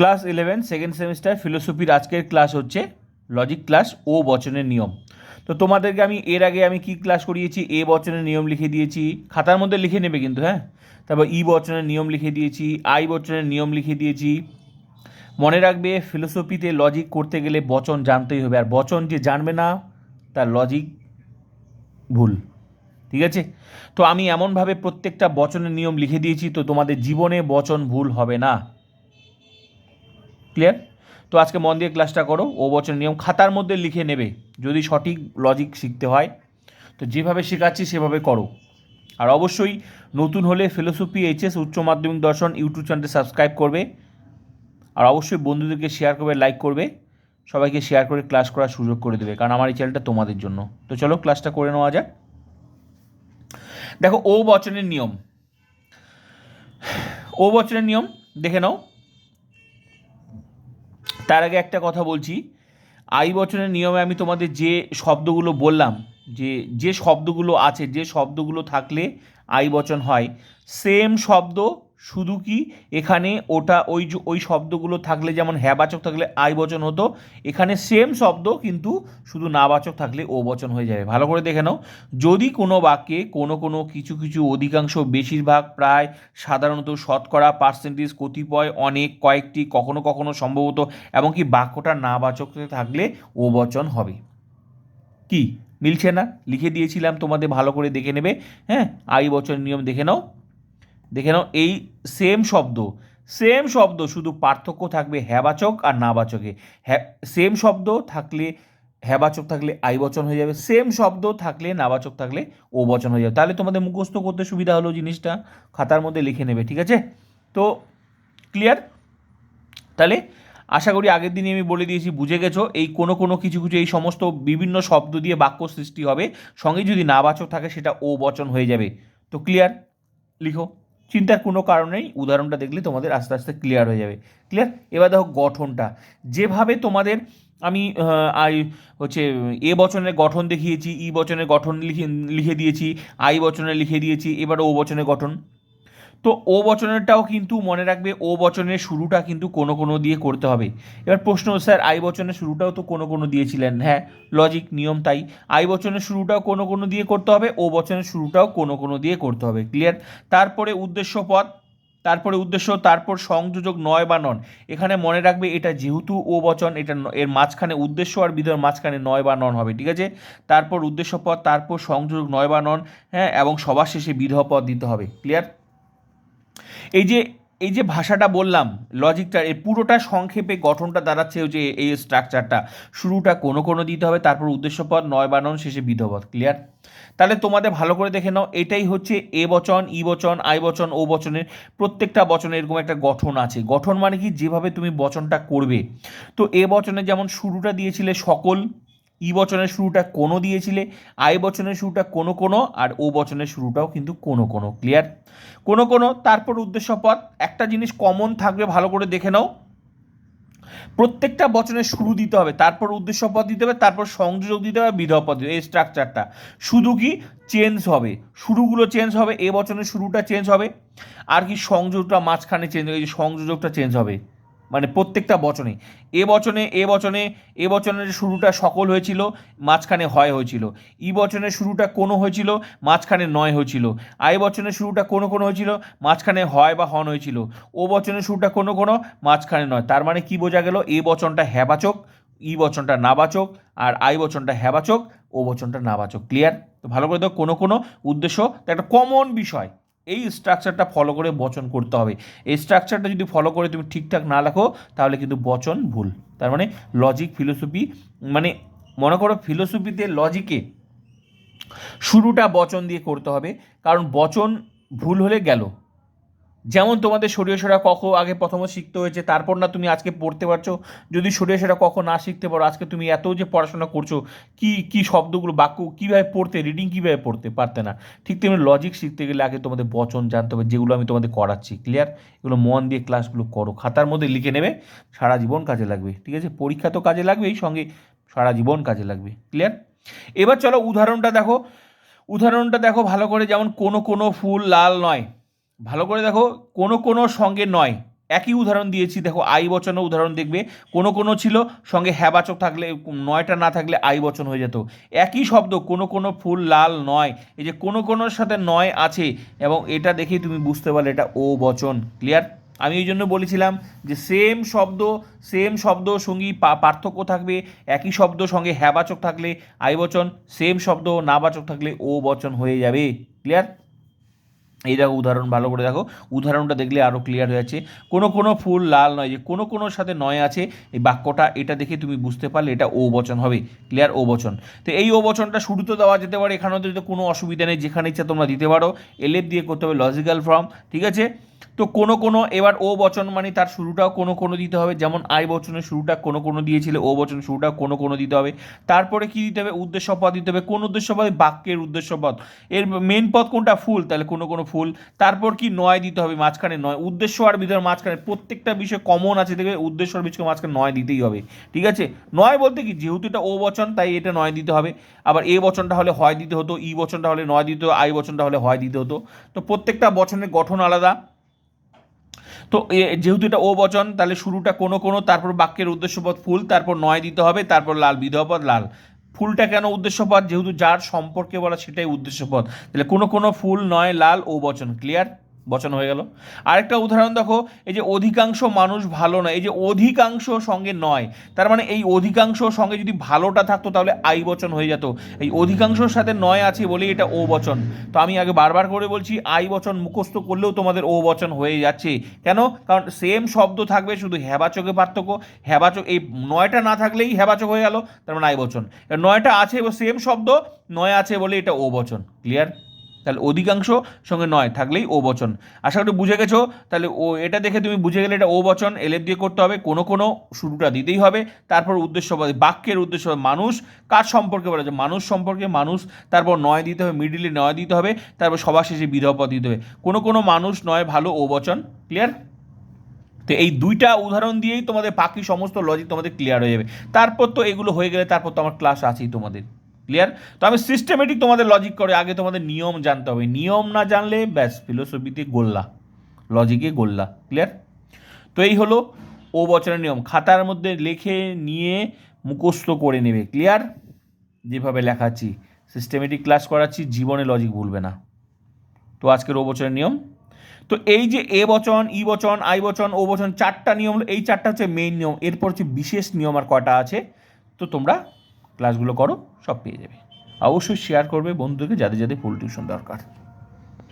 Class eleven second semester ফিলোসফির আজকের class হচ্ছে লজিক ক্লাস ও বচনের নিয়ম। তো তোমাদেরকে আমি এর আগে আমি কি ক্লাস করিয়েছি? এ বচনের নিয়ম লিখে দিয়েছি। খাতার মধ্যে লিখে নেবে কিন্তু হ্যাঁ? তারপর ই বচনের নিয়ম লিখে দিয়েছি, আই বচনের নিয়ম লিখে দিয়েছি। মনে রাখবে ফিলোসফিতে লজিক করতে গেলে বচন জানতেই হবে। আর বচন যে জানবে না, তার লজিক ভুল। ঠিক আছে? তো আমি এমনভাবে প্রত্যেকটা বচনের নিয়ম লিখে দিয়েছি, তো তোমাদের জীবনে বচন ভুল হবে না। ক্লিয়ার তো আজকে মন দিয়ে ক্লাসটা করো, ও বচনের নিয়ম খাতার মধ্যে লিখে নেবে, যদি সঠিক লজিক শিখতে হয়। তো যেভাবে শেখাচ্ছি সেভাবে করো। আর অবশ্যই নতুন হলে ফিলোসফি এইচএস উচ্চ মাধ্যমিক দর্শন ইউটিউব চ্যানেলটি সাবস্ক্রাইব করবে। আর অবশ্যই বন্ধুদেরকে শেয়ার করবে লাইক করবে। সবাইকে শেয়ার করে ক্লাস করার সুযোগ করে দেবে, কারণ আমার এই চ্যানেলটা তোমাদের জন্য। তো চলো ক্লাসটা করে নেওয়া যাক। দেখো, ও বচনের নিয়ম। ও বচনের নিয়ম, দেখে নাও। তার আগে একটা কথা বলছি। আই বচনের নিয়মে আমি তোমাদের যে শব্দগুলো বললাম, যে যে শব্দগুলো আছে, যে শব্দগুলো থাকলে আই বচন হয় সেম শব্দ শুধু কি এখানে ওটা ওই ওই শব্দগুলো থাকলে যেমন হ্যাবাচক থাকলে আই বচন হতো, এখানে সেম শব্দ কিন্তু শুধু নাবাচক থাকলে ও বচন হয়ে যাবে। ভালো করে দেখে নাও। যদি কোনো বাক্যে কোনো কোনো কিছু কিছু অধিকাংশ বেশিরভাগ প্রায় সাধারণত শতকরা পার্সেন্টেজ কতিপয় অনেক কয়েকটি কখনো কখনো সম্ভবত এমনকি বাক্যটা নাবাচক থাকলে ও বচন হবে। কি? মিলছে না? লিখে দিয়েছিলাম, তোমাদের ভালো করে দেখে নেবে। হ্যাঁ আই বচন নিয়ম দেখে নাও। দেখে নাও, এই সেম শব্দ সেম শব্দ শুধু পার্থক্য থাকবে হ্যাবাচক আর নাবাচকে। হ্যাঁ সেম শব্দ থাকলে হ্যাবাচক থাকলে আই বচন হয়ে যাবে সেম শব্দ থাকলে নাবাচক থাকলে ও বচন হয়ে যাবে। তাহলে তোমাদের মুখস্থ করতে সুবিধা হলো জিনিসটা, খাতার মধ্যে লিখে নেবে, ঠিক আছে? তো ক্লিয়ার তাহলে আশা করি আগের দিনই আমি বলে দিয়েছি, বুঝে গেছো, এই কোনো কোনো কিছু কিছু এই সমস্ত বিভিন্ন শব্দ দিয়ে বাক্য সৃষ্টি হবে, সঙ্গে যদি নাবাচক থাকে সেটা ও বচন হয়ে যাবে। তো ক্লিয়ার লিখো। চিন্তার কোনো কারণেই উদাহরণটা দেখলে তোমাদের আস্তে আস্তে ক্লিয়ার হয়ে যাবে। ক্লিয়ার এবার দেখো গঠনটা। যেভাবে তোমাদের আমি আই হচ্ছে, এ বচনের গঠন দেখিয়েছি, ই বচনের গঠন লিখে লিখে দিয়েছি, আই বচনে লিখে দিয়েছি, এবার ও বচনের গঠন। তো ও বচনেরটাও কিন্তু মনে রাখবে, ও বচনের শুরুটা কিন্তু কোনো কোনো দিয়ে করতে হবে। এবার প্রশ্ন, স্যার, আই বচনের শুরুটাও তো কোনো কোনো দিয়েছিলেন। হ্যাঁ লজিক নিয়ম তাই। আই বচনের শুরুটাও কোনো কোনো দিয়ে করতে হবে, ও বচনের শুরুটাও কোনো কোনো দিয়ে করতে হবে। ক্লিয়ার তারপরে উদ্দেশ্য পদ তারপরে উদ্দেশ্য, তারপর সংযোজক নয় বা নন। এখানে মনে রাখবে এটা যেহেতু ও বচন, এটা এর মাঝখানে উদ্দেশ্য আর বিধর মাঝখানে নয় বা নন হবে, ঠিক আছে? তারপর উদ্দেশ্য পদ তারপর সংযোজক নয় বা নন হ্যাঁ এবং সবার শেষে বিধ পদ দিতে হবে। ক্লিয়ার এই যে এই যে ভাষাটা বললাম লজিকটা এর পুরোটা সংক্ষেপে গঠনটা দাঁড়াচ্ছে যে এই স্ট্রাকচারটা শুরুটা কোনো কোনো দিতে হবে, তারপর উদ্দেশ্যপদ নয় বানন, শেষে বিধপদ ক্লিয়ার তাহলে তোমাদের ভালো করে দেখে নাও, এটাই হচ্ছে এ বচন, ই বচন, আই বচন, ও বচনের প্রত্যেকটা বচনে এরকম একটা গঠন আছে। গঠন মানে কি? যেভাবে তুমি বচনটা করবে। তো এ বচনে যেমন শুরুটা দিয়েছিলে সকল ই বচনের শুরুটা কোনো দিয়েছিলে, আই বচনের শুরুটা কোনো কোনো, আর ও বচনের শুরুটাও কিন্তু কোনো কোনো ক্লিয়ার কোনো কোনো, তারপর উদ্দেশ্য পদ একটা জিনিস কমন থাকবে, ভালো করে দেখে নাও। প্রত্যেকটা বচনের শুরু দিতে হবে, তারপর উদ্দেশ্য পদ দিতে হবে, তারপর সংযোগ দিতে হবে, বিধব পদ এই স্ট্রাকচারটা শুধু কি চেঞ্জ হবে, শুরুগুলো চেঞ্জ হবে, এ বচনের শুরুটা চেঞ্জ হবে, আর কি সংযোগটা মাঝখানে চেঞ্জ এই সংযোজকটা চেঞ্জ হবে। মানে প্রত্যেকটা বচনে। এ বচনে এ বচনে, এ বচনের শুরুটা সকল হয়েছিল, মাঝখানে হয় হয়েছিল। ই বচনের শুরুটা কোনো হয়েছিল, মাঝখানে নয় হয়েছিল। আই বচনের শুরুটা কোনো কোনো হয়েছিল, মাঝখানে হয় বা হন হয়েছিল। ও বচনের শুরুটা কোনো কোনো, মাঝখানে নয়। তার মানে কি বোঝা গেল? এ বচনটা হ্যাবাচক, ই বচনটা নাবাচক, আর আই বচনটা হ্যাবাচক, ও বচনটা নাবাচক। ক্লিয়ার? তো ভালো করে দেখো, কোনো কোনো উদ্দেশ্য একটা কমন বিষয়। এই স্ট্রাকচারটা ফলো করে বচন করতে হবে। এই স্ট্রাকচারটা যদি ফলো করে তুমি ঠিকঠাক না লেখো, তাহলে কিন্তু বচন ভুল। তার মানে লজিক ফিলোসফি মানে মনে করো ফিলোসফিতে লজিকে শুরুটা বচন দিয়ে করতে হবে। কারণ বচন ভুল হলে গেল। যেমন তোমাদের সরিয়ে সরা কখ আগে প্রথমে শিখতে হয়েছে, তারপর না তুমি আজকে পড়তে পারছ। যদি সরিয়ে সরা কখ না শিখতে পারো, আজকে তুমি এত যে পড়াশোনা করছ, কি কি শব্দগুলো, বাক্য কীভাবে পড়তে রিডিং কীভাবে পড়তে পারতে না, ঠিক তেমনি লজিক শিখতে গেলে আগে তোমাদের বচন জানতে হবে, যেগুলো আমি তোমাদের করাচ্ছি ক্লিয়ার এগুলো মন দিয়ে ক্লাসগুলো করো, খাতার মধ্যে লিখে নেবে, সারা জীবন কাজে লাগবে, ঠিক আছে? পরীক্ষা তো কাজে লাগবেই সঙ্গে সারা জীবন কাজে লাগবে ক্লিয়ার এবার চলো উদাহরণটা দেখো উদাহরণটা দেখো ভালো করে, যেমন কোনো কোনো ফুল লাল নয়। ভালো করে দেখো, কোনো কোনো সঙ্গে নয়। একই উদাহরণ দিয়েছি, দেখো, আই বচনের উদাহরণ দেখবে। কোনো কোনো ছিল, সঙ্গে হ্যাবাচক থাকলে, নয়টা না থাকলে আই বচন হয়ে যেত। একই শব্দ, কোনো কোনো ফুল লাল নয়। এই যে কোনো কোনোর সাথে নয় আছে, এবং এটা দেখেই তুমি বুঝতে পারলে এটা ও বচন। ক্লিয়ার আমি এই জন্য বলেছিলাম যে সেম শব্দ সেম শব্দ সঙ্গী পার্থক্য থাকবে। একই শব্দ সঙ্গে হ্যাবাচক থাকলে আই বচন সেম শব্দ নাবাচক থাকলে ও বচন হয়ে যাবে। ক্লিয়ার এই দেখো উদাহরণ ভালো করে দেখো। উদাহরণটা দেখলে আরও ক্লিয়ার হয়ে যাচ্ছে। কোনো কোনো ফুল লাল নয় যে, কোনো কোনো সাথে নয় আছে। এই বাক্যটা, এটা দেখে তুমি বুঝতে পারলে এটা ও বচন হবে। ক্লিয়ার ও বচন। তো এই ও বচনটা শুরুতে দেওয়া যেতে পারে এখানে তো কোনো অসুবিধা নেই। যেখানে ইচ্ছা তোমরা দিতে পারো। এলএফ দিয়ে করতে হবে লজিক্যাল ফর্ম ঠিক আছে? তো কোনো কোনো এবার ও বচন মানে তার শুরুটাও কোনো কোনো দিতে হবে, যেমন আই বচনের শুরুটা কোনো কোনো দিয়েছিলে, ও বচনের শুরুটা কোনো কোনো দিতে হবে। তারপরে কি দিতে হবে? উদ্দেশ্য পদ দিতে হবে। কোন উদ্দেশ্য পদ বাক্যের উদ্দেশ্য পদ এর মেন পদ কোনটা? ফুল। তাহলে কোনো কোনো ফুল। তারপর কি? নয় দিতে হবে মাঝখানে নয়। উদ্দেশ্য আর ভিতরে মাঝখানে। প্রত্যেকটা বিষয় কমন আছে দেখবে, উদ্দেশ্য আর বিষয় মাঝখানে নয় দিতেই হবে। ঠিক আছে? নয় বলতে কি? যেহেতু এটা ও বচন, তাই এটা নয় দিতে হবে। আবার এ বচনটা হলে হয় দিতে হতো, ই বচনটা হলে নয় দিতে হতো, আই বচনটা হলে হয় দিতে হতো। তো প্রত্যেকটা বচনের গঠন আলাদা। তো যেহেতু এটা ও বচন, তাহলে শুরুটা কোনো কোনো, তারপর বাক্যের উদ্দেশ্যপদ ফুল, তারপর নয় দিতে হবে, তারপর লাল বিধপদ লাল। ফুলটা কেন উদ্দেশ্যপদ? যেহেতু যার সম্পর্কে বলা সেটাই উদ্দেশ্যপদ। তাহলে কোনো কোনো ফুল, নয়, লাল, ও বচন ক্লিয়ার বচন হয়ে গেল। আরেকটা উদাহরণ দেখো, এই যে অধিকাংশ মানুষ ভালো নয়, এই যে অধিকাংশ সঙ্গে নয়, তার মানে এই অধিকাংশ সঙ্গে যদি ভালোটা থাকতো তাহলে আই বচন হয়ে যেত। এই অধিকাংশর সাথে নয় আছে বলেই এটা ও বচন। তো আমি আগে বারবার করে বলছি, আই বচন মুখস্থ করলেও তোমাদের ও বচন হয়ে যাচ্ছে। কেন? কারণ সেম শব্দ থাকবে শুধু হ্যাবাচকে পার্থক্য, হ্যাবাচক, এই নয়টা না থাকলেই হ্যাবাচক হয়ে গেল, তার মানে আই বচন। নয়টা আছে সেম শব্দ, নয় আছে বলে এটা ও বচন। ক্লিয়ার তাহলে অধিকাংশ সঙ্গে নয় থাকলেই ও বচন। আশা করি বুঝে গেছো? তাহলে ও এটা দেখে তুমি বুঝে গেলে এটা ও বচন এলেপ দিয়ে করতে হবে কোনো কোনো শুরুটা দিতেই হবে তারপর উদ্দেশ্য পদে, বাক্যের উদ্দেশ্য মানুষ কার সম্পর্কে বলা যায়? মানুষ সম্পর্কে মানুষ তারপর নয় দিতে হবে মিডিলে নয় দিতে হবে তারপর সবার শেষে বিধব পদ দিতে হবে। কোনো কোনো মানুষ নয় ভালো ও বচন ক্লিয়ার তো এই দুইটা উদাহরণ দিয়েই তোমাদের বাকি সমস্ত লজিক তোমাদের ক্লিয়ার হয়ে যাবে। তারপর তো এগুলো হয়ে গেলে তারপর তো আমার ক্লাস আছেই তোমাদের। ক্লিয়ার তো আমি সিস্টেমেটিক তোমাদের লজিক করে আগে তোমাদের নিয়ম জানতে হবে। নিয়ম না জানলে, ব্যাস ফিলোসফিতে গোল্লা। লজিকে গোল্লা ক্লিয়ার তো এই হলো ও বচনের নিয়ম। খাতার মধ্যে লিখে নিয়ে মুখস্থ করে নেবে ক্লিয়ার যেভাবে লেখাচ্ছি সিস্টেমেটিক ক্লাস করাচ্ছি, জীবনে লজিক ভুলবে না। তো আজকের ও বচনের নিয়ম। তো এই যে এ বচন, ই বচন, আই বচন, ও বচন, চারটা নিয়ম, এই চারটা হচ্ছে মেইন নিয়ম। এরপর হচ্ছে বিশেষ নিয়ম আর কটা আছে, তো তোমরা ক্লাসগুলো করো সব পেয়ে যাবে। অবশ্যই শেয়ার করবে বন্ধুকে যাদের যাদের ফুল টিউশন দরকার।